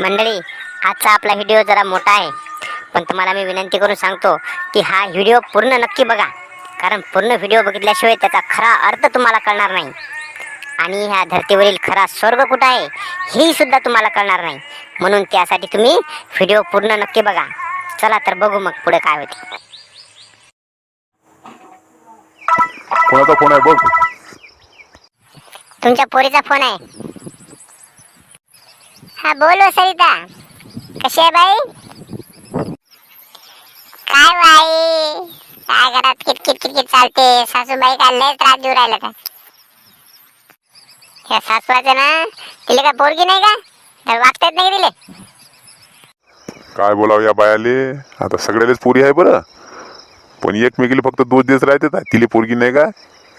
मंडळी आजचा आपला व्हिडिओ जरा मोठा आहे. पण तुम्हाला मी विनंती करून सांगतो की हा व्हिडिओ पूर्ण नक्की बघा. कारण पूर्ण व्हिडिओ बघितल्याशिवाय त्याचा खरा अर्थ तुम्हाला कळणार नाही. आणि ह्या धर्तीवरील खरा स्वर्ग कुठं आहे हेही सुद्धा तुम्हाला कळणार नाही. म्हणून त्यासाठी तुम्ही व्हिडिओ पूर्ण नक्की बघा. चला तर बघू मग पुढे काय होते. कोणाचा फोन आहे? बघ. तुमच्या पोरीचा फोन आहे. हा बोलो सरिता. कशी आहे बाई? काय बाई? काय घरात किटकिट किटकिट चालते? सासूबाई काय लय त्रास देऊ राहिला का? ह्या सासूचं ना तिला काय पोरगी नाही का? तर वागता येत नाही का तिले? काय बोलावं या बायाले? आता सगळ्यालेच पोरी आहे बरं. पण एकमेकीला फक्त दोष दिवस राहते का तिला पोरगी नाही का?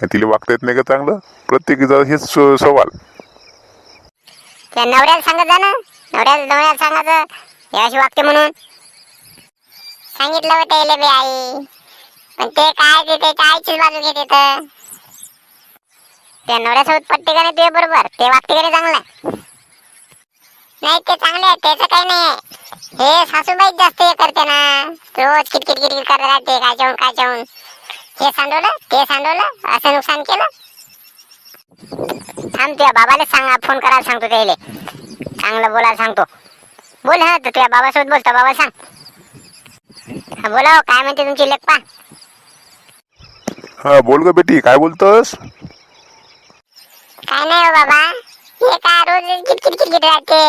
तिले तिला वागता येत नाही का चांगलं? प्रत्येकीचा हेच स- सवाल. त्या नवऱ्याला सांगत जा ना. नवऱ्याला नवऱ्याला सांगायचं हे अशी वागते म्हणून. सांगितलं होतं याले बी आई. पण ते काय ते त्याच्या आईचीच बाजू घेते तर. त्या नवऱ्यासोबत पट्टे का नाही तुझ्या बरोबर? ते वागते का नाही चांगलं नाही ते चांगले आहे. त्याचं काही नाही आहे. हे सासूबाई जास्त हे करते ना. रोज किटकिट किटकिट करत राहते काय चाहून काय चाहून हे सांडवलं ते सांडवलं असं नुकसान केलं. थांब तुझ्या बाबाला सांगा फोन करायला सांगतो त्याले. चांगलं बोलायला सांगतो. बोल हा तर तुझ्या बाबासोबत बोलतो बाबा सांग. हा बोला हो, काय म्हणते तुमची लेखपा हा बोल ग बेटी काय बोलतस? काय नाही हो बाबा. हे काय रोज किटकिट किटकिट राहते.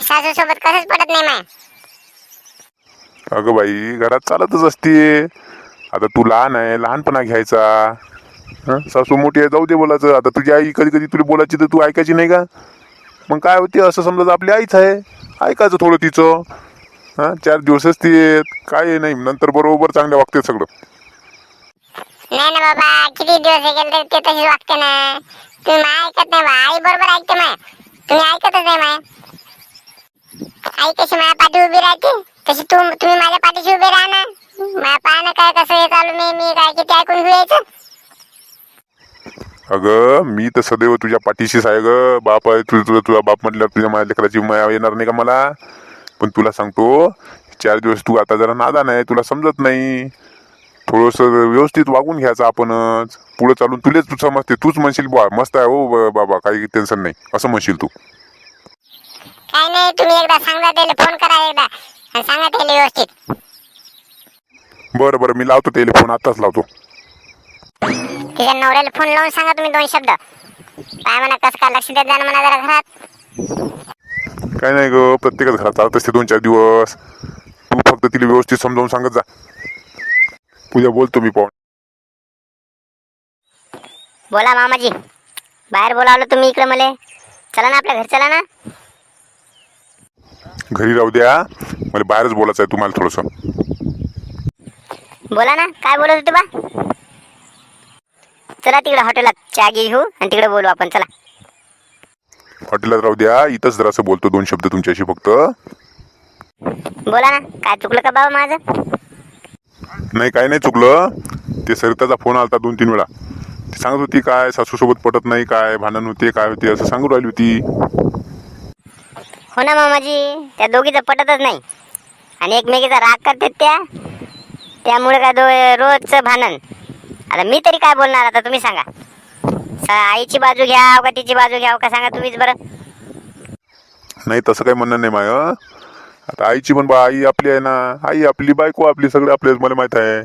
सासू सोबत कसंच पडत नाही माय. अगं बाई घरात चालतच असते आता तू लहान आहे लहानपणा घ्यायचा. हा? सासू मोठी आहे जाऊ दे बोलायचं. आता तुझी आई कधी कधी तुला बोलायची तर तू ऐकायची नाही का? मग काय होते असं समजा आपली आईच आहे ऐकायचं थोडं तिचं. हां? चार दिवसच ती काय नाही नंतर बरोबर चांगलं वागते सगळं. नाही ना बाबा किती दिवस हे गेले तरी ते तशीच वागते ना. तुम्ही माय ऐकत नाही बा आई बरोबर ऐकते माय. तुम्ही ऐकतच नाही माय. आई कशी माझ्या पाठी उभी राहते तशी तू तुम्ही माझ्या पाठीशी उभे राहा ना. माझ्या पायानं काय कसं हे चालू मी मी काय किती ऐकून घ्यायचं अगं मी तर सदैव तुझ्या पाठीशीच आहे ग. बाप आहे तुझं तुझा तुझा बाप म्हटल्यावर तुझ्या माझ्या लेकराची माया येणार नाही का मला? पण तुला सांगतो चार दिवस तू आता जरा नादान आहे तुला समजत नाही. थोडंसं व्यवस्थित वागून घ्यायचं आपणच. पुढं चालून तुलेच तू समजते तूच म्हणशील बा मस्त आहे हो बाबा काही टेन्शन नाही. असं म्हणशील तू. काय नाही तुम्ही एकदा सांगा त्याला फोन करा एकदा. आणि सांगा त्याला व्यवस्थित. बरं बरं मी लावतो टेलिफोन आताच लावतो. तिच्या नवऱ्याला फोन लावून सांगा तुम्ही दोन शब्द. काय म्हणा कसं काय लक्ष देत जा ना म्हणा जरा घरात? काय नाही ग प्रत्येकच घरात चालत असते दोन चार दिवस. तू फक्त तिला व्यवस्थित समजावून सांगत जा. उद्या बोलतो मी पाहून. बोला मामाजी. बाहेर बोलावलं तुम्ही इकडे मला. चला ना आपल्या घरी चला ना. घरी राहू द्या. मला बाहेरच बोलायचं आहे तुम्हाला थोडंसं. बोला ना काय बोलत होते बा? चला तिकडे हॉटेलात. चहा घे घेऊ आणि तिकडे बोलू आपण. चला. हॉटेलात राहू द्या. इथंच जरासं बोलतो दोन शब्द तुमच्याशी फक्त. बोला ना. काय चुकलं का बाबा माझं? नाही काय नाही चुकलं. ते सरिताचा फोन आलता दोन तीन वेळा. ती सांगत होती काय सासूसोबत पटत नाही काय भांडण होते काय होते असं सांगू राहिली होती. हो ना मामाजी. त्या दोघीचं पटतच नाही. आणि एकमेकीचा राग करतात त्या. त्यामुळे काय दो रोजचं भांडण. आता मी तरी काय बोलणार? आता तुम्ही सांगा. आईची बाजू घ्या का तिची बाजू घ्या का सांगा तुम्हीच बरं. नाही तसं काही म्हणणं नाही माय आता आईची पण बा आई आपली आहे ना. आई आपली बायको आपली सगळं आपले मला माहीत आहे.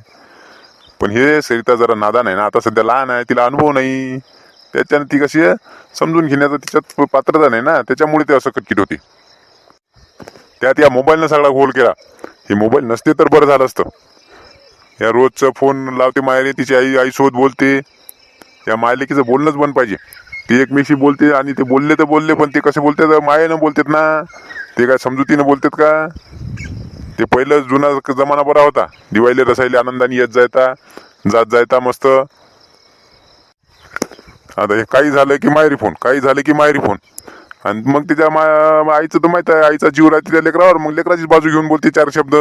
पण हे सरिता जरा नादान आहे ना. आता सध्या लहान आहे तिला अनुभव नाही. त्याच्यानं ती कशी आहे समजून घेण्याचं तिच्यात पात्रता नाही ना. त्याच्यामुळे ते असं कटकिट होती. त्यात या मोबाईलनं सगळा गोल केला. हे मोबाईल नसते तर बरं झालं असतं. या रोजचं फोन लावते मायरे तिची आई आईसोबत बोलते. या मायलेकीचं बोलणंच बंद पाहिजे. ती एकमेशी बोलते आणि ते बोलले तर बोलले पण ते कसे बोलतात मायेनं बोलतात ना. ते काय समजुतीनं बोलतात का? ते पहिलं जुना जमाना बरा होता. दिवाळीला रसायले आनंदाने येत जायता जात जायता मस्त. आता हे काही झालं की मायरी फोन काही झालं की मायरी फोन. आणि मग तिच्या मा आईचं तर माहीत आहे आईचा जीव राहते त्या लेकरावर. मग लेकराचीच बाजू घेऊन बोलते चार शब्द.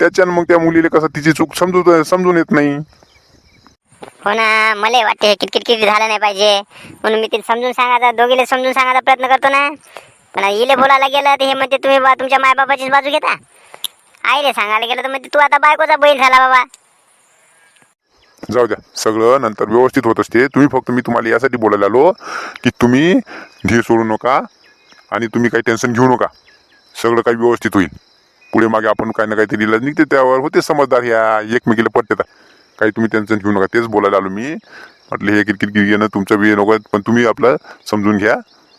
त्याच्यानं मग त्या मुलीला कसं तिची चूक समजू समजून येत नाही. हो ना मला वाटते किटकिट किटकिट झालं नाही पाहिजे. म्हणून मी तिला समजून सांगायचा दोघीला समजून सांगायचा प्रयत्न करतो ना. पण इले बोलायला गेलं तर हे म्हणते तुम्ही बा तुमच्या मायबापाचीच बाजू घेता. आईले सांगायला गेलं तर म्हणते तू आता बायकोचा बैल झाला बाबा. जाऊ द्या सगळं नंतर व्यवस्थित होत असते. तुम्ही फक्त मी तुम्हाला यासाठी बोलायला आलो की तुम्ही धीर सोडू नका आणि तुम्ही काही टेन्शन घेऊ नका. सगळं काही व्यवस्थित होईल. पुढे मागे आपण काही ना काहीतरी इलाज निघते त्यावर होते समजदार ह्या एकमेकीला पटते काही तुम्ही टेन्शन घेऊ नका. तेच बोलायला आलो मी. म्हटलं हे किरकिर घेणं तुमचं बी नको पण तुम्ही आपलं समजून घ्या.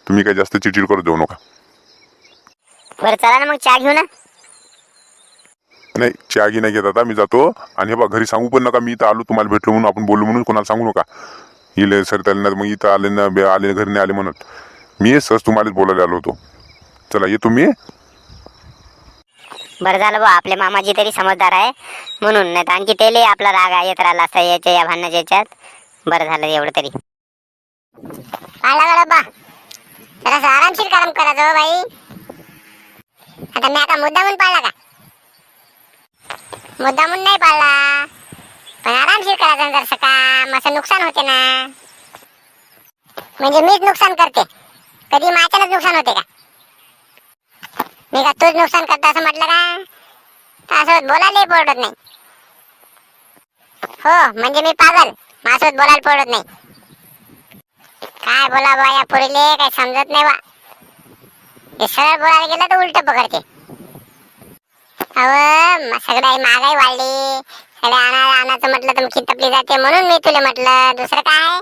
तुम्ही काही जास्त चिडचिड करत जाऊ नका. बरं चला ना मग चहा घेऊ ना. नाही चहा घी नाही घेत आता. मी जातो. आणि हे बा घरी सांगू पण नका. मी इथं आलो तुम्हाला भेटलो म्हणून आपण बोललो म्हणून कोणाला सांगू नका. इले सर ना मग इथं आले ना आले घरी नाही आले म्हणून मी सहज तुम्हालाच बोलायला आलो होतो. चला येतो मी बरं झालं बा आपले मामाजी तरी समजदार आहे. म्हणून नाही तर आणखी तेले आपला राग आहे, येत राहिला असता याच्या या भांडणाच्या याच्यात. बरं झालं एवढं तरी. गडा बा आरामशीर काम करायचं बाई. आता मी आता मुद्दामून पाळला का? मुद्दामून नाही पाळला पण आरामशीर करायचं जरासं काम असं नुकसान होते ना. म्हणजे मीच नुकसान करते. कधी माझ्यालाच नुकसान होते का? मी का तूच नुकसान करता असं म्हटलं का? असं बोलायलाही पडत नाही. हो म्हणजे मी पागल. माझ्यासोबत बोलायला पडत नाही. काय बोला बा या पुरीले? काय समजत नाही बा. हे सरळ बोलायला गेलं तर उलट पकडते. अव सगळं महागाई वाढली. सगळं आणा आणायचं म्हटलं तर मग तपली जाते म्हणून मी तुला म्हटलं. दुसरं काय?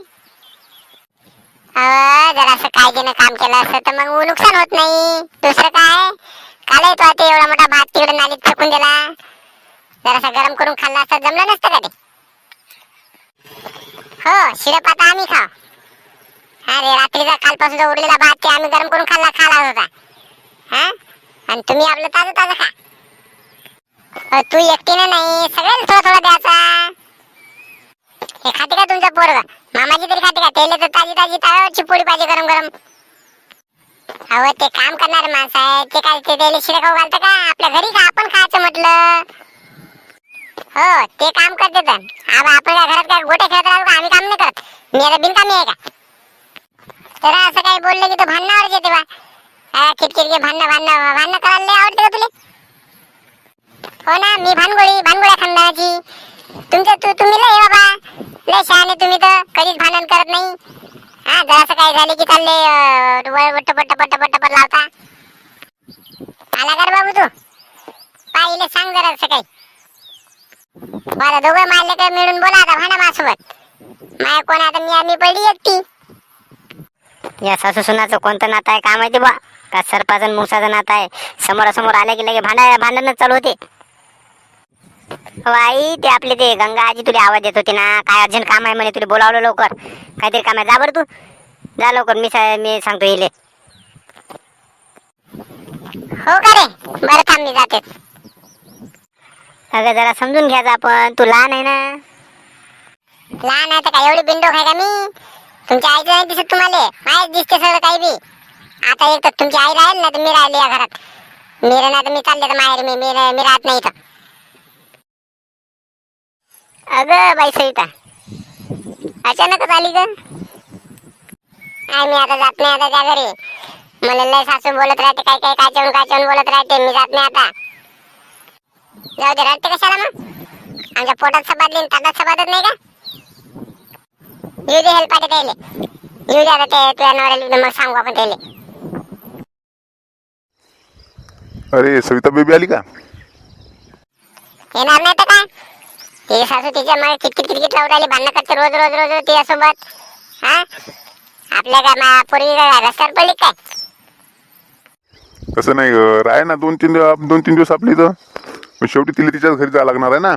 अव काळजीनं काम केलं असतं तर मग नुकसान होत नाही. दुसरं काय? कालही तो आता एवढा मोठा भात तिकडे नालीत फेकून दिला. जरासा गरम करून खाल्ला असता जमलं नसतं का ते? हो शिरप आता आम्ही खाव अरे रात्रीचा कालपासूनचा उरलेला भात ते आम्ही गरम करून खाल्ला खाला होता. हा? आणि तुम्ही आपलं ताजं ताजं खा तू एकटीनं नाही सगळ्यांना थोडा थोडा द्यायचा. हे खाते का तुमचा पोरग? मामाची तरी खाते का? त्याला तर ताजी ताजी ताव्यावरची पोळी पाहिजे गरम गरम. अहो ते काम करणारे माणसं आहे ते काय ते त्याला शिरा खाऊ घालतं का? आपल्या घरी का आपण खायचं म्हटलं? हो ते काम करते तर. अब आपण काय घरात काय गोटे खेळत राहतो का? आम्ही काम नाही करत. मी आता बिनकामी आहे का? तर असं काही बोललं की तो भांडणावरच येते बा. हा, किटकिट घे भांडणं भांडणं भांडणं करायला आवडते का तुला? हो ना मी भानगोळी भानगोळ्या खानदानाची तुमच्या तू तुम्ही लय बाबा. लय शहाणे तुम्ही तर. कधीच भांडण करत नाही. हा जरासं काय झाले की चालले अं, पट्ट पट्ट पट्ट पट्ट लावता. आला कर बाबू तू. पाहिले सांग जरा असं काही. बरं दोघं मारले तर मिळून बोला आता भांडा माझ्यासोबत. माया कोण आता मी आम्ही पडली एकटी. या सासू सुनाचं कोणतं नातं आहे काय माहिती बा का सरपाचं मुसाचं नातं आहे? समोरासमोर आले की लगे भांडा भांडणच चालू होते. हो आई ते आपले ते गंगा आजी तुला आवाज देत होती ना. काय अर्जंट काम आहे म्हणे तुला बोलावलं लवकर. काहीतरी काम आहे. जा बरं तू. जा लवकर. मी सा- मी सांगतो इले. हो का रे? बरं थांब मी जाते. अगं जरा समजून घ्यायचं आपण तू लहान आहे ना. लहान आहे तर काय एवढी बिंडोक आहे का मी? तुमच्या आईचं नाही दिसत तुम्हाला. माहीत दिसते सगळं काही बी. आता एक तर तुमची आई राहील ना तर मी राहिली या घरात. मी नाही तर मी चालले तर माहेर मी मी मी राहत नाही इथं. अगं बाई सविता. अचानकच आली का आई मी आता जात नाही आता त्या घरी. मला लय सासू बोलत राहते काय काय काचवून काचवून बोलत राहते मी जात नाही आता. जाऊ दे रडते कशाला मग? आमच्या पोटात सपादली आणि ताटात सपादत नाही का? येऊ दे हेल्प पाठी त्याले. येऊ दे आता ते तुझ्या नवऱ्याला मग सांगू आपण त्याले. अरे सविता बेबी आली का? येणार नाही तर काय? तिची सासू तिच्यामागे किटकिट किटकिट लावून राहिली भांडणं करते रोज रोज रोज रोज तिच्यासोबत. हा? आपल्या काय मा पोरी काय रस्त्यावर पडली काय? तसं नाही ग. राह ना दोन तीन दिवस दोन तीन दिवस आपली इथं. पण शेवटी तिला तिच्याच घरी जावं लागणार आहे ना.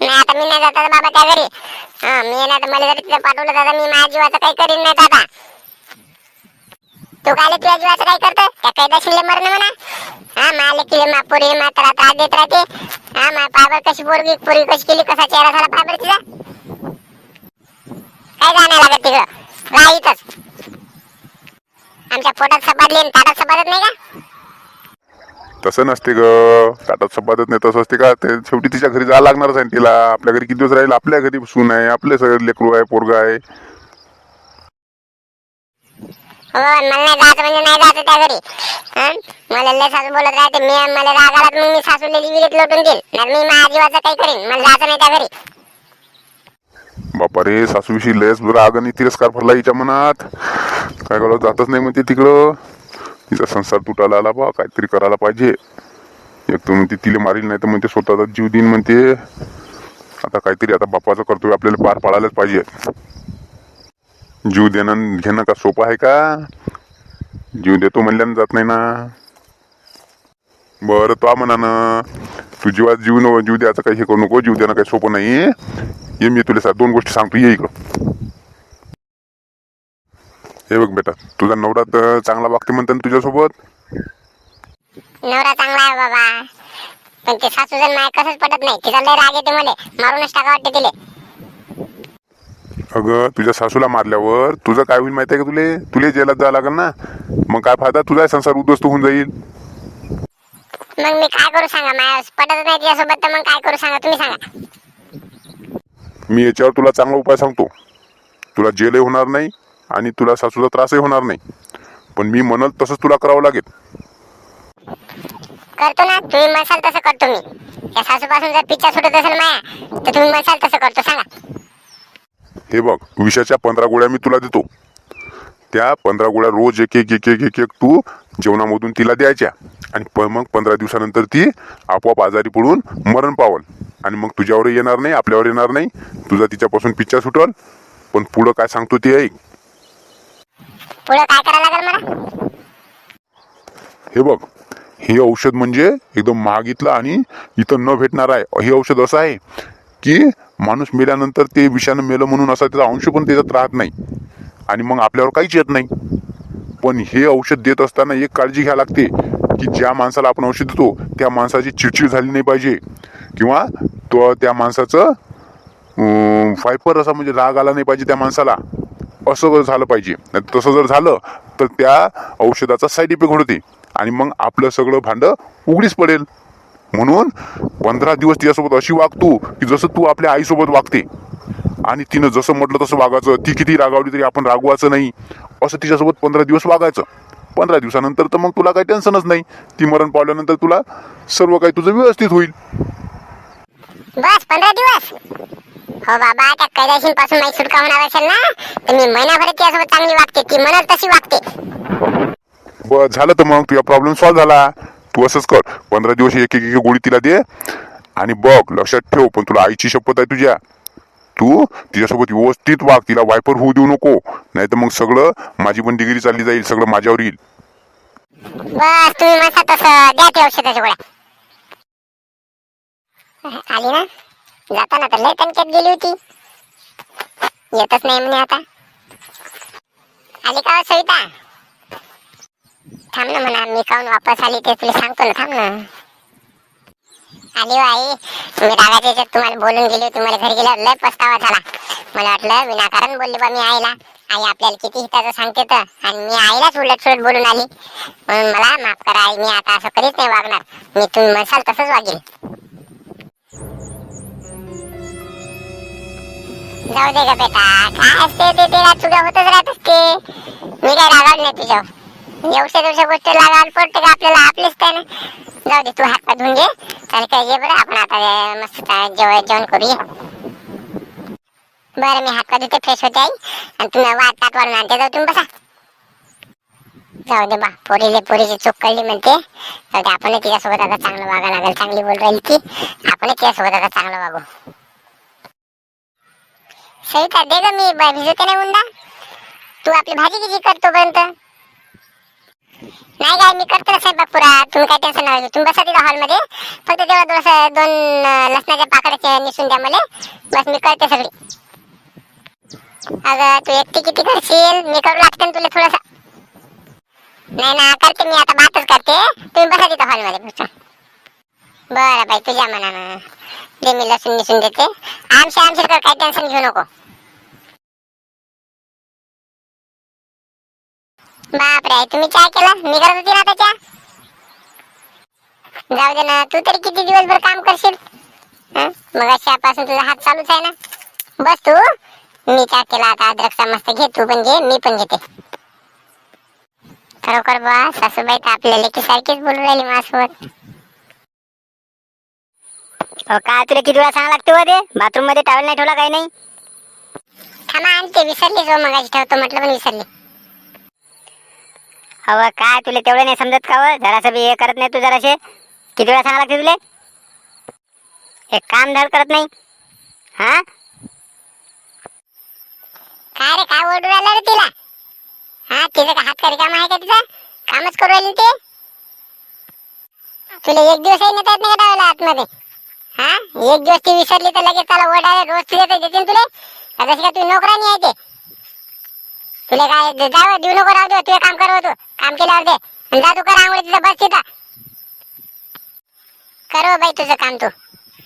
नाही आता मी नाही जात आता बाबा त्या घरी. हा मी नाही तर मला जरी तिथं पाठवलं दादा मी माझ्या जीवाचं काही करीन नाही दादा. तू काय तुझ्या जीवाचं काय करतो त्या कैदाशीले मरण म्हणा. हा माले किले मापुरी मात्र मा तर त्रास देत राहते. हा मा पायबर कशी पोरगी पोरगी कशी केली कसा चेहरा झाला पायबर तिचा. काय जाणार लागत तिकडं राहीतच आमच्या पोटात सपाटली आणि ताटात सपाटत नाही का? तसं नसते ग. ताटात सपादत नाही तसं असते का? ते शेवटी तिच्या घरी जायला लागणारच आहे तिला. आपल्या घरी किती दिवस राहील? आपल्या घरी सून आहे आपले सगळे लेकरू आहे पोरगा आहे. हो मला नाही जायचं म्हणजे नाही जायचं त्या घरी. हं? मला लय सासू बोलत राहते. मी मला राग आला तर मग मी सासूला विहिरीत लोटून देईल नाही मी माझ्या जीवाचं काही करीन. मला जायचं नाही त्या घरी. बापा रे सासूविषयी लयच राग आणि तिरस्कार भरला हिच्या मनात. काय करावं जातच नाही म्हणते तिकडं. तिचा संसार तुटायला आला बा. काहीतरी करायला पाहिजे. एक तर म्हणते तिला मारील नाही तर म्हणते स्वतःचा जीव देईन म्हणते. आता काहीतरी आता बापाचं कर्तव्य आपल्याला पार पाडायलाच पाहिजे. जीव देणं घेणं का सोपं आहे का? जीव देतो म्हणल्यानं जात नाही ना. बरं तो म्हणा ना तू जीवात जीव न जीव द्यायचं काही हे करू नको जीव देणं काही सोपं नाही. ये मी तुला सा दोन गोष्टी सांगतो ये इकडं. हे बघ बेटा तुझा नवरा तर चांगला वागते म्हणते ना तुझ्यासोबत. नवरा चांगला आहे बाबा. पण ते सासू जण माय कसंच पटत नाही. तिचा लय राग येते मला. मारूनच टाका वाटते तिले. अगं तुझ्या सासूला मारल्यावर तुझं काय होईल माहिती आहे का तुले? तुले जेलात जावं लागेल ना. मग काय फायदा? तुझा संसार उद्ध्वस्त होऊन जाईल. मग मी काय करू सांगा? माय पटत नाही तिच्यासोबत तर मग काय करू सांगा? तुम्ही सांगा. मी याच्यावर तुला चांगला उपाय सांगतो. तुला जेलही होणार नाही आणि तुला सासूचा त्रासही होणार नाही. पण मी म्हणल तसंच तुला करावं लागेल. करतो ना. तुम्ही म्हणसाल तसं करतो मी. या सासूपासून जर पिच्चा सुटत असेल माया तर तुम्ही म्हणसाल तसं करतो. सांगा. हे बघ विषाच्या पंधरा गोळ्या मी तुला देतो. त्या पंधरा गोळ्या रोज एक एक एक एक एक एक तू जेवणामधून तिला द्यायच्या. आणि प मग पंधरा दिवसानंतर ती आपोआप आजारी पडून मरण पावल आणि मग तुझ्यावर येणार नाही आपल्यावर येणार नाही. तुझा तिच्यापासून पिच्चा सुटल. पण पुढं काय सांगतो ते ऐक. हे बघ हे औषध म्हणजे एकदम महागीतलं आणि इथं न भेटणार आहे. हे औषध असं आहे की माणूस मेल्यानंतर ते विषाणू मेलं म्हणून असा त्याचा अंश पण त्याच्यात राहत नाही. आणि मग आपल्यावर काहीच येत नाही. पण हे औषध देत असताना एक काळजी घ्या लागते की ज्या माणसाला आपण औषध देतो त्या माणसाची चिडचिड झाली नाही पाहिजे. किंवा तो त्या माणसाचं अं, फायपर असा म्हणजे राग आला नाही पाहिजे त्या माणसाला. असं झालं पाहिजे तसं जर झालं तर त्या औषधाचा साईड इफेक्ट होते आणि मग आपलं सगळं भांडं उघडीच पडेल. म्हणून पंधरा दिवस तिच्यासोबत अशी वागतो की जसं तू आपल्या आईसोबत वागते. आणि तिनं जसं म्हटलं तसं वागायचं. ती किती रागावली तरी आपण रागवायचं नाही. असं तिच्यासोबत पंधरा दिवस वागायचं. पंधरा दिवसानंतर तर मग तुला काही टेन्शनच नाही. ती मरण पावल्यानंतर तुला सर्व काही तुझं व्यवस्थित होईल. बस पंधरा दिवस. हो बाबा त्या कैलाशीपासून माझी सुटका होणार असेल ना? तर मी महिनाभर तिच्यासोबत चांगली वागते. ती तशी वागते. बर झालं तर मग तुझा प्रॉब्लेम सॉल्व्ह झाला. तू असंच कर. पंधरा दिवस एक एक गोळी तिला दे आणि बघ लक्षात ठेव पण तुला आईची शपथ आहे तुझ्या. तू तिच्यासोबत व्यवस्थित वाग तिला वायपर होऊ देऊ नको. नाही तर मग सगळं माझी पण डिग्री चालली जाईल सगळं माझ्यावर येईल. बस तुम्ही म्हणता तसं. द्या ते औषधाच्या गोळ्या. आली ना? जाताना तर लय तणक्यात गेली होती. येतच नाही म्हणे आता. आली का हो सविता? थांब ना म्हणा मी काहून वापस आली ते तुला सांगतो ना थांब ना. आली हो आई मी रागाच्या याच्यात तुम्हाला बोलून गेली होती मला घरी गेल्यावर लय पस्तावा झाला. मला वाटलं विनाकारण बोलली बा मी आईला. आई आपल्याला किती हिताचं सांगते तर आणि मी आईलाच उलट सुलट बोलून आली. म्हणून मला माफ करा आई मी आता असं कधीच नाही वागणार. मी तुम्ही म्हणसाल तसंच वागेल. जाऊ दे ग बेटा काय असते ते तेला तुझ्या होतच राहत असते मी काय रागावली नाही तुझ्यावर. एवढ्या दिवसा गोष्ट लागायला पडते का? आपल्याला आपलीच त्याने. जाऊ दे तू हात पाय धुवून घे. चालेल काय ये बरं. आपण आता मस्त जेवण जेवण करूया. बरं मी हात पाय धुते फ्रेश होते आई. आणि तुम्ही वाट ताट वाढून आणते. जाऊ तुम्ही बसा. जाऊ दे बा. पोरीले पोरीची चूक कळली म्हणते. जाऊ दे आपण तिच्यासोबत आता चांगलं वागा लागेल. चांगली बोल राहील ती. आपण तिच्यासोबत आता चांगलं वागू. सविता दे ग मी. भिजवते नाही उंदा तू आपली भाजी किती करतो पर्यंत नाही काय मी करते ना स्वयंपाक पुरा तुम्ही काय टेन्शन नका तुम्ही बसा तिथं हॉलमध्ये फक्त तेव्हा दोन दोन लसणाच्या पाकड्याचे निसून द्या मला. बस मी करते सगळी. अगं तू एकटी किती करशील? मी करू लागते ना तुला थोडस. नाही ना करते मी. आता बातच करते. तुम्ही बसा तिथं हॉलमध्ये फक्त बरं बाई तुझ्या मनानं. दे मी लसूण निसून देते. आमशी आमशी काय टेन्शन घेऊ नको. बापरे तुम्ही काय केलं? मी करत होती ना त्याच्या जाऊ दे ना तू तरी किती दिवसभर काम करशील? हं? मग अशापासून तुझा हात चालूच आहे ना. बस तू. मी चहा केला आता अद्रकचा मस्त घे तू पण घे मी पण घेते. खरोखर बा सासूबाई तर आपल्या लेकी सारखीच बोलून राहिली माझ्यासोबत. अहो, काय तुला किती वेळा सांगा लागते हो ते? बाथरूममध्ये टावेल नाही ठेवला काही नाही? थांबा आणते विसरली जो मगाशी ठेवतो म्हटलं पण विसरली. अव काय तुला तेवढं नाही समजत का हो? जरासं बी हे करत नाही तू जराशे किती वेळा सांगा लागते तुले? एक काम धड करत नाही. हा? काय रे काय ओरडू राहिला रे तिला? हा तिचं का हात का काम आहे का तिचा? कामच करू राहिली ते? तुला एक दिवसही नेता येत नाही का डावाला आतमध्ये? हा? एक दिवस ती विसरली तर लगेच त्याला ओरडायला रोज तुझ्या देतील देते तुले? का जशी का तुझी नोकरानी आहे ते. तुला काय जावं देऊ नको राहू दे तुझे काम कर हो तू. काम केल्यावर दे. आणि जा तू कर आंघोळी तिथं बस तिथं कर हो बाई तुझं काम तू.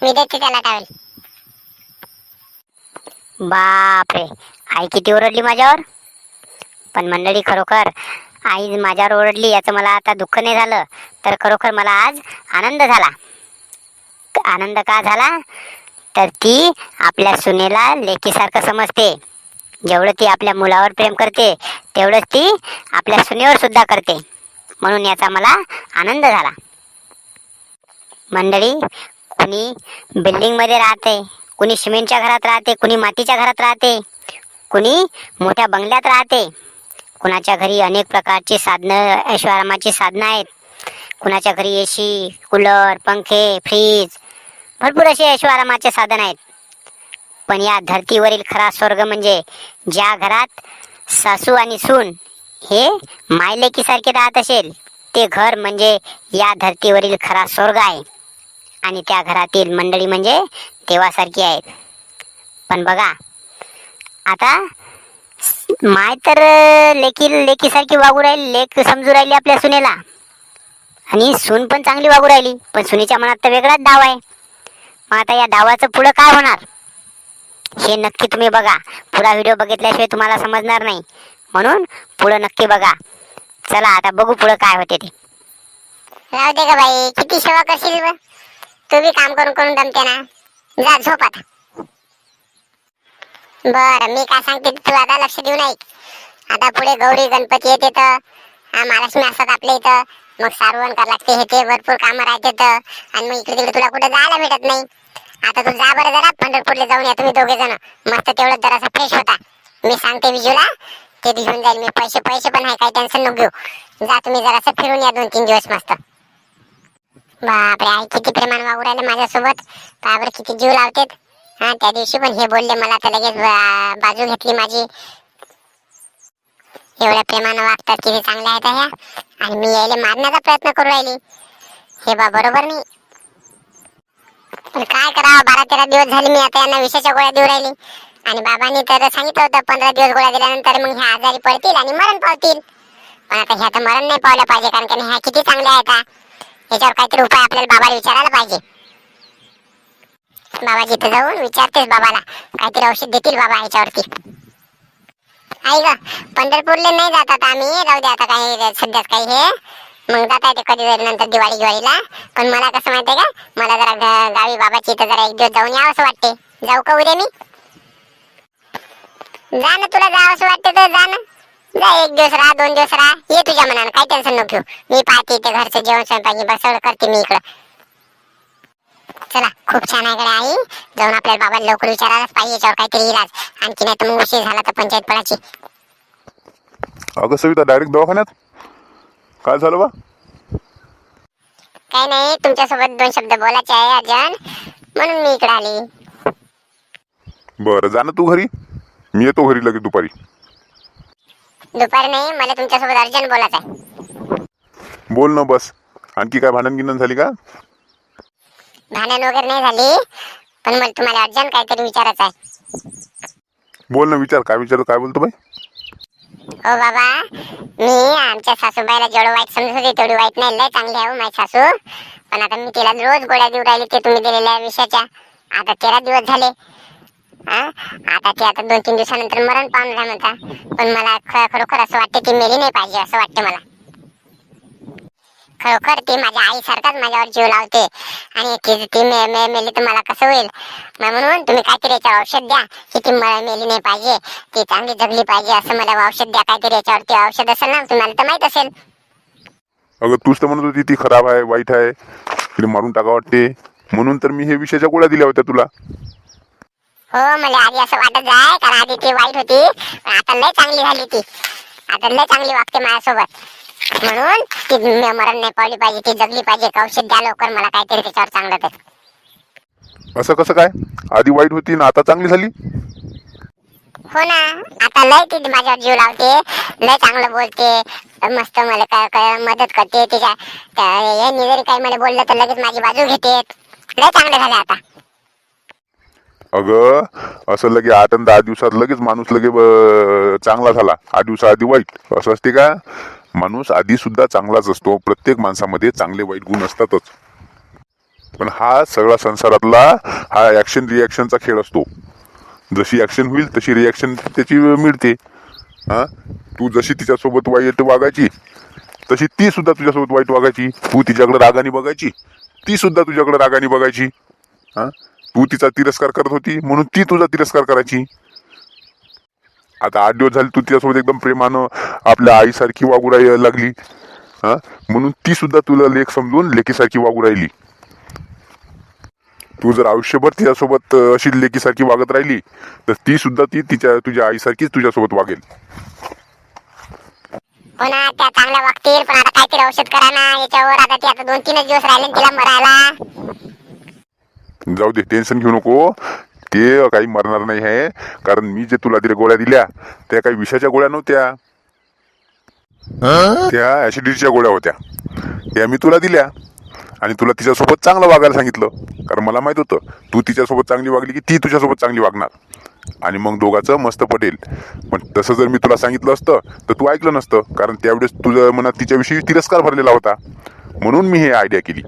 मी देते त्याला टावेल बापरे. आई किती ओरडली माझ्यावर. पण मंडळी खरोखर आई माझ्यावर ओरडली याचं मला आता दुःख नाही झालं. तर खरोखर मला आज आनंद झाला. आनंद का झाला? तर ती आपल्या सुनेला लेकीसारखं समजते. जेवढं ती आपल्या मुलावर प्रेम करते तेवढंच ती आपल्या सुनेवर सुद्धा करते. म्हणून याचा मला आनंद झाला. मंडळी कुणी बिल्डिंगमध्ये राहते कुणी सिमेंटच्या घरात राहते कुणी मातीच्या घरात राहते कुणी मोठ्या बंगल्यात राहते. कुणाच्या घरी अनेक प्रकारची साधनं ऐश्वरामाची साधनं आहेत. कुणाच्या घरी ए सी कूलर पंखे फ्रीज भरपूर असे ऐश्वरामाचे साधन आहेत. पण या धर्तीवरील खरा स्वर्ग म्हणजे ज्या घरात सासू आणि सून हे मायलेकीसारखे राहत असेल ते घर म्हणजे या धर्तीवरील खरा स्वर्ग आहे. आणि त्या घरातील मंडळी म्हणजे देवासारखी आहेत. पण बघा आता माय तर लेकी लेकीसारखी वागू राहिली लेक समजू राहिली आपल्या सुनेला. आणि सून पण चांगली वागू राहिली पण सुनेच्या मनात तर वेगळाच डाव आहे. मग आता या डावाचं पुढं काय होणार? हे नक्की तुम्ही बघा. पुरा व्हिडिओ बघितल्याशिवाय तुम्हाला समजणार नाही. म्हणून पुढं नक्की बघा. चला आता बघू पुढं काय होते ते. राहू दे का बाई किती सेवा करशील ब तू बी काम करून करून दमते ना. जा झोप आता. बर मी काय सांगते ते तू आता लक्ष देऊ नाही. आता पुढे गौरी गणपती येते तर हा महालक्ष्मी असतात आपल्या इथं. मग सारवण करावं लागते हे ते भरपूर कामं राहते तर. आणि मग इकडे तिकडे तुला कुठे जायला भेटत नाही. आता तू जा बरं जरा पंढरपूरला जाऊन या तुम्ही दोघे जण. मस्त तेवढं जरासा फ्रेश होता. मी सांगते विजूला ते घेऊन जाईल. मी पैसे पैसे पण आहे काही टेन्शन नको घेऊ. जा तुम्ही जरासं फिरून या दोन तीन दिवस मस्त. बापरे आई किती प्रेमान वागू राहिले माझ्यासोबत. बाबर किती जीव लावतेत. हा त्या दिवशी पण हे बोलले मला तर लगेच बाजू घेतली माझी. एवढ्या प्रेमानं वागतात किती चांगल्या आहेत ह्या आणि मी यायला मारण्याचा प्रयत्न करू राहिली. हे बा बरोबर नाही. पण काय करावं? बारा तेरा दिवस झाले मी आता यांना विषाच्या गोळ्या देऊ राहिली. आणि बाबांनी तर सांगितलं होतं पंधरा दिवस गोळ्या दिल्यानंतर मग ह्या आजारी पडतील आणि मरण पावतील. पण आता ह्या तर मरण नाही पावलं पाहिजे कारण की ह्या किती चांगल्या आहेत ह्याच्यावर काहीतरी उपाय आपल्याला बाबाला विचारायला पाहिजे. बाबाजी इथं जाऊन विचारतेस बाबाला काहीतरी औषध देतील बाबा याच्यावरती आई ग पंढरपूरला नाही जात आता आम्ही. राहू दे आता काही सध्या काही हे. मग जाता येते कधी तरी नंतर दिवाळी दिवाळीला पण मला कसं माहितीये का? मला जरा गा- गावी बाबाची इथं जरा एक दिवस जाऊन यावं असं वाटते. जाऊ का उद्या मी? जा ना तुला जावं असं वाटतं तर जा ना. जा एक दिवस राहा दोन दिवस राहा. ये तुझ्या मनानं काही टेन्शन नको घेऊ. मी पाहते इथे घरचं जेवण स्वयंपाकी बसवलं करते मी इकडं. चला खूप छान आहे कडे आई. जाऊन आपल्या बाबा लवकर विचारायलाच पाहिजे याच्यावर काहीतरी इलाज. आणखी नाही तर मग उशीर झाला तर पंचायत पडायची अगं सविता डायरेक्ट दवाखान्यात? काय झालं बा? काही नाही तुमच्यासोबत दोन शब्द बोलायचे आहे अर्जन म्हणून मी इकडे आली. बरं जा ना तू घरी. मी येतो घरी लगेच दुपारी. दुपारी नाही मला तुमच्यासोबत अर्जंट बोलायचं आहे. बोल ना बस. आणखी काय भांडण गिंडण झाली का? भांडण वगैरे नाही झाली पण मला तुम्हाला अर्जंट काहीतरी विचारायचं आहे. बोल ना विचार. काय विचार काय बोलतो बाई? हो बाबा मी आमच्या सासूबाईला जेवढं वाईट समजत होते तेवढी वाईट नाही लय चांगली आहे हो माझी सासू. पण आता मी तिला रोज गोळ्या देऊ राहिली ते तुम्ही दिलेल्या विषयाच्या. आता तेरा दिवस झाले. हा? आता ते आता दोन तीन दिवसानंतर मरण पावणार म्हणता. पण मला खरोखर असं वाटतं की मेली नाही पाहिजे असं वाटतं मला. खरोखर ती माझ्या आईसारखाच माझ्यावर जीव लावते. आणि ती ती मे मे मेली तर मला कसं होईल? म्हणून तुम्ही काहीतरी याच्यावर औषध द्या की ती मला मेली नाही पाहिजे ती चांगली जगली पाहिजे असं मला औषध द्या काहीतरी याच्यावरती औषध असेल ना तुम्हाला तर माहीत असेल. अगं तूच तर म्हणत होती ती खराब आहे वाईट आहे तिला मारून टाका वाटते. म्हणून तर मी हे विषयाच्या गोळ्या दिल्या होत्या तुला. हो मला आधी असं वाटत जाय कारण आधी ती वाईट होती. पण आता लय चांगली झाली ती. आता लय चांगली वागते माझ्यासोबत. म्हणून ती मरण नाही पावली पाहिजे ती जगली पाहिजे औषध द्या लवकर मला काहीतरी त्याच्यावर चांगलं तर. असं कसं काय? आधी वाईट होती ना आता चांगली झाली? हो ना आता लय ती माझ्यावर जीव लावते लय चांगलं बोलते मस्त मला काय काय मदत करते तिच्या त्या- यांनी जरी काही मला बोललं तर लगेच माझी बाजू घेते. लय चांगलं झालं आता. अगं असं लगे आठ आणि दहा दिवसात लगेच माणूस लगे ब- चांगला झाला. आठ दिवसाआधी वाईट. असं असते का? माणूस आधीसुद्धा चांगलाच असतो. प्रत्येक माणसामध्ये चांगले वाईट गुण असतातच. पण हा सगळा संसारातला हा ॲक्शन रिॲक्शनचा खेळ असतो. जशी ॲक्शन होईल तशी रिॲक्शन त्याची मिळते. हां? तू जशी तिच्यासोबत वाईट वागायची तशी ती सुद्धा तुझ्यासोबत वाईट वागायची. तू तिच्याकडे रागाने बघायची ती सुद्धा तुझ्याकडे रागाने बघायची. हां? तू तिचा तिरस्कार करत होती म्हणून ती तुझा तिरस्कार करायची. आता आठ दिवस झाले तू तिच्यासोबत एकदम प्रेमानं आपल्या आईसारखी वागू राहायला लागली. हा? म्हणून ती सुद्धा तुला लेख समजून लेकीसारखी वागू राहिली. तू जर आयुष्यभर तिच्यासोबत अशी लेकीसारखी वागत राहिली तर ती सुद्धा ती तिच्या तुझ्या आईसारखीच तुझ्यासोबत वागेल. ना त्या चांगल्या वागतील पण आता काहीतरी औषध करा ना याच्यावर आता ती आता दोन तीनच दिवस राहिले ना तिला मरायला. जाऊ दे टेन्शन घेऊ नको. ते काही मरणार नाही आहे. कारण मी जे तुला दिल्या गोळ्या दिल्या त्या काही विषाच्या गोळ्या नव्हत्या. त्या ऍसिडिटीच्या गोळ्या होत्या. त्या मी तुला दिल्या. आणि तुला तिच्यासोबत चांगलं वागायला सांगितलं. कारण मला माहीत होतं तू तिच्यासोबत चांगली वागली की ती तुझ्यासोबत चांगली वागणार. आणि मग दोघाचं मस्त पटेल. पण तसं जर मी तुला सांगितलं असतं तर तू ऐकलं नसतं. कारण त्यावेळेस तुझ्या मनात तिच्याविषयी तिरस्कार भरलेला होता. म्हणून मी हे आयडिया केली.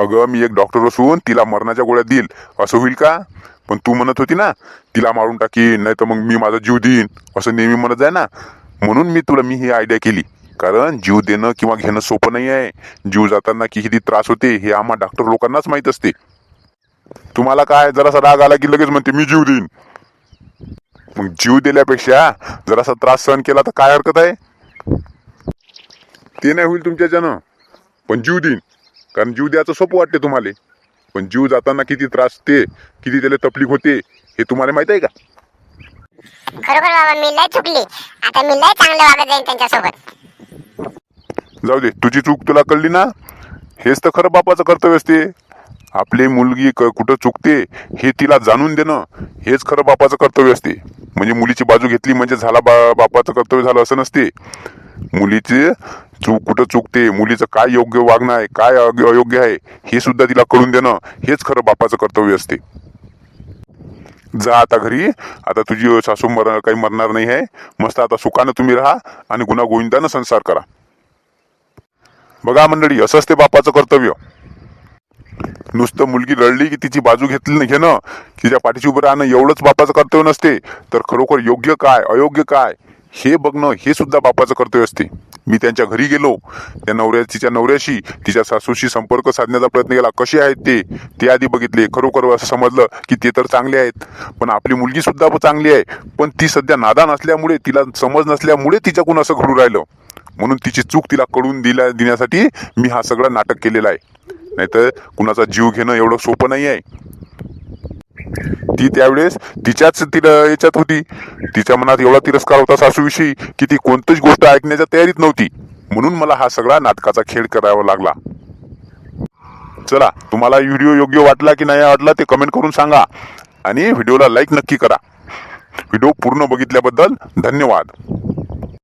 अगं मी एक डॉक्टर असून तिला मरणाच्या गोळ्या देईल. असं होईल का? पण तू म्हणत होती ना तिला मारून टाकीन नाही तर मग मी माझा जीव देईन. असं नेहमी म्हणत आहे ना. म्हणून मी तुला मी ही आयडिया केली. कारण जीव देणं किंवा घेणं सोपं नाही आहे. जीव जाताना किती त्रास होते हे आम्हा डॉक्टर लोकांनाच माहीत असते. तुम्हाला काय जरासा राग आला की लगेच म्हणते मी जीव देईन. मग जीव दिल्यापेक्षा जरासा त्रास सहन केला तर काय हरकत आहे? ते नाही होईल तुमच्याच्यानं पण जीव देईन. कारण जीव द्यायचं सोपं वाटते तुम्हाला. पण जीव जाताना किती त्रास ते किती त्याला तकलीफ होते हे तुम्हाला माहीत आहे का? खरोखर बाबा मी लय चुकली. आता मी लय चांगलं वागत जाईन त्यांच्यासोबत. जाऊ दे तुझी चूक तुला कळली ना? हेच तर खरं बापाचं कर्तव्य असते. आपली मुलगी कुठं चुकते हे तिला जाणून देणं हेच खरं बापाचं कर्तव्य असते. म्हणजे मुलीची बाजू घेतली म्हणजे झाला बा बापाचं कर्तव्य झालं असं नसते. मुलीचे चूक कुठं चुकते मुलीचं काय योग्य वागणं आहे काय अयोग्य आहे हे सुद्धा तिला कळून देणं हेच खरं बापाचं कर्तव्य असते. जा आता घरी आता तुझी सासू मर काही मरणार नाही आहे मस्त आता सुखानं तुम्ही राहा आणि गुन्हा गोविंदानं संसार करा. बघा मंडळी असंच ते बापाचं कर्तव्य. नुसतं मुलगी रडली की तिची बाजू घेतली घेणं तिच्या पाठीशी उभं राहणं एवढंच बापाचं कर्तव्य नसते तर खरोखर योग्य काय अयोग्य काय हे बघणं हे सुद्धा बापाचं कर्तव्य असते. मी त्यांच्या घरी गेलो त्या नवऱ्या तिच्या नवऱ्याशी तिच्या सासूशी संपर्क साधण्याचा प्रयत्न केला. कसे आहेत ते? ते आधी बघितले. खरोखर असं समजलं की ते तर चांगले आहेत. पण आपली मुलगी सुद्धा चांगली आहे. पण ती सध्या नादान असल्यामुळे तिला समज नसल्यामुळे तिच्याकडून असं घडू राहिलं. म्हणून तिची चूक तिला कळून दिल्या देण्यासाठी मी हा सगळा नाटक केलेला आहे. नाहीतर कुणाचा जीव घेणं एवढं सोपं नाही आहे ती त्यावेळेस तिच्याच तिला याच्यात होती. तिच्या मनात एवढा तिरस्कार होता सासूविषयी की ती कोणतीच गोष्ट ऐकण्याच्या तयारीत नव्हती. म्हणून मला हा सगळा नाटकाचा खेळ करावा लागला. चला तुम्हाला व्हिडिओ योग्य वाटला की नाही वाटला ते कमेंट करून सांगा. आणि व्हिडिओला लाईक नक्की करा. व्हिडिओ पूर्ण बघितल्याबद्दल धन्यवाद.